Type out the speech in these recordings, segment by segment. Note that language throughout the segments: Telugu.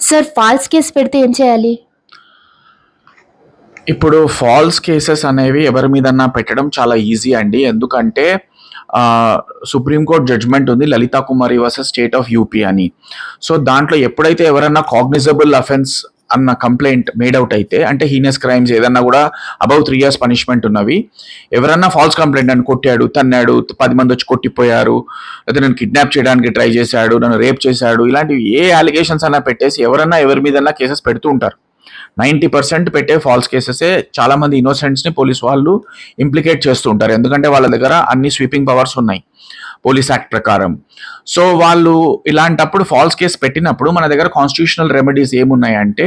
సార్ ఫాల్స్ కేసు పెడితే ఏం చేయాలి? ఇప్పుడు ఫాల్స్ కేసెస్ అనేవి ఎవరి మీదన్నా పెట్టడం చాలా ఈజీ అండి. ఎందుకంటే సుప్రీంకోర్టు జడ్జ్మెంట్ ఉంది Lalita Kumari versus state of UP అని. సో దాంట్లో ఎప్పుడైతే ఎవరన్నా కాగ్నిజబుల్ అఫెన్స్ అన్న కంప్లైంట్ మేడ్ అవుట్ అయితే అంటే హీనియస్ క్రైమ్స్ ఏదన్నా కూడా అబౌవ్ త్రీ ఇయర్స్ పనిష్మెంట్ ఉన్నవి. ఎవరన్నా ఫాల్స్ కంప్లైంట్ అని కొట్టాడు తన్నాడు పది మంది వచ్చి కొట్టిపోయారు లేదా నన్ను కిడ్నాప్ చేయడానికి ట్రై చేశాడు నన్ను రేప్ చేశాడు ఇలాంటివి ఏ అలిగేషన్స్ అన్నా పెట్టేసి ఎవరన్నా ఎవరి మీదన్నా కేసెస్ పెడుతూ ఉంటారు. నైంటీ పర్సెంట్ పెట్టే ఫాల్స్ కేసెసే చాలా మంది పోలీస్ వాళ్ళు ఇంప్లికేట్ చేస్తూ ఉంటారు. ఎందుకంటే వాళ్ళ దగ్గర అన్ని స్వీపింగ్ పవర్స్ ఉన్నాయి పోలీస్ యాక్ట్ ప్రకారం. సో వాళ్ళు ఇలాంటప్పుడు ఫాల్స్ కేసు పెట్టినప్పుడు మన దగ్గర కాన్స్టిట్యూషనల్ రెమెడీస్ ఏమున్నాయంటే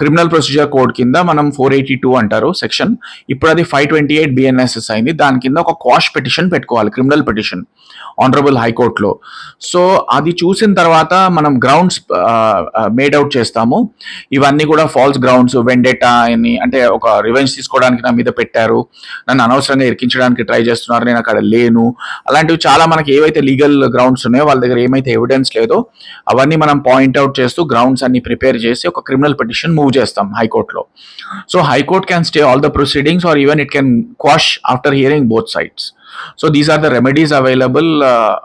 క్రిమినల్ ప్రొసీజర్ కోడ్ కింద మనం ఫోర్ ఎయిటీ టూ అంటారు సెక్షన్. ఇప్పుడు అది ఫైవ్ ట్వంటీ ఎయిట్ బిఎన్ఎస్ఎస్ అయింది. దాని కింద ఒక క్వాష్ పిటిషన్ పెట్టుకోవాలి క్రిమినల్ పిటిషన్ ఆనరబుల్ హైకోర్టులో సో అది చూసిన తర్వాత మనం గ్రౌండ్స్ మేడ్ అవుట్ చేస్తాము. ఇవన్నీ కూడా ఫాల్స్ గ్రౌండ్స్ వెండెటా అని అంటే ఒక రివెంజ్ తీసుకోవడానికి నా మీద పెట్టారు. నన్ను అనవసరంగా ఇరికించడానికి ట్రై చేస్తున్నారు నేను అక్కడ లేను. అలాంటివి చాలా మనకి ఏవైతే లీగల్ గ్రౌండ్స్ ఉన్నాయో వాళ్ళ దగ్గర ఏమైతే ఎవిడెన్స్ లేదో అవన్నీ మనం పాయింట్ అవుట్ చేస్తూ గ్రౌండ్స్ అన్ని ప్రిపేర్ చేసి ఒక క్రిమినల్ పిటిషన్ మూవ్ చేస్తాం హైకోర్టులో so high court can stay all the proceedings or even it can quash after hearing both sides so these are the remedies available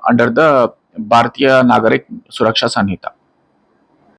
under the Bharatiya Nagarik Suraksha Sanhita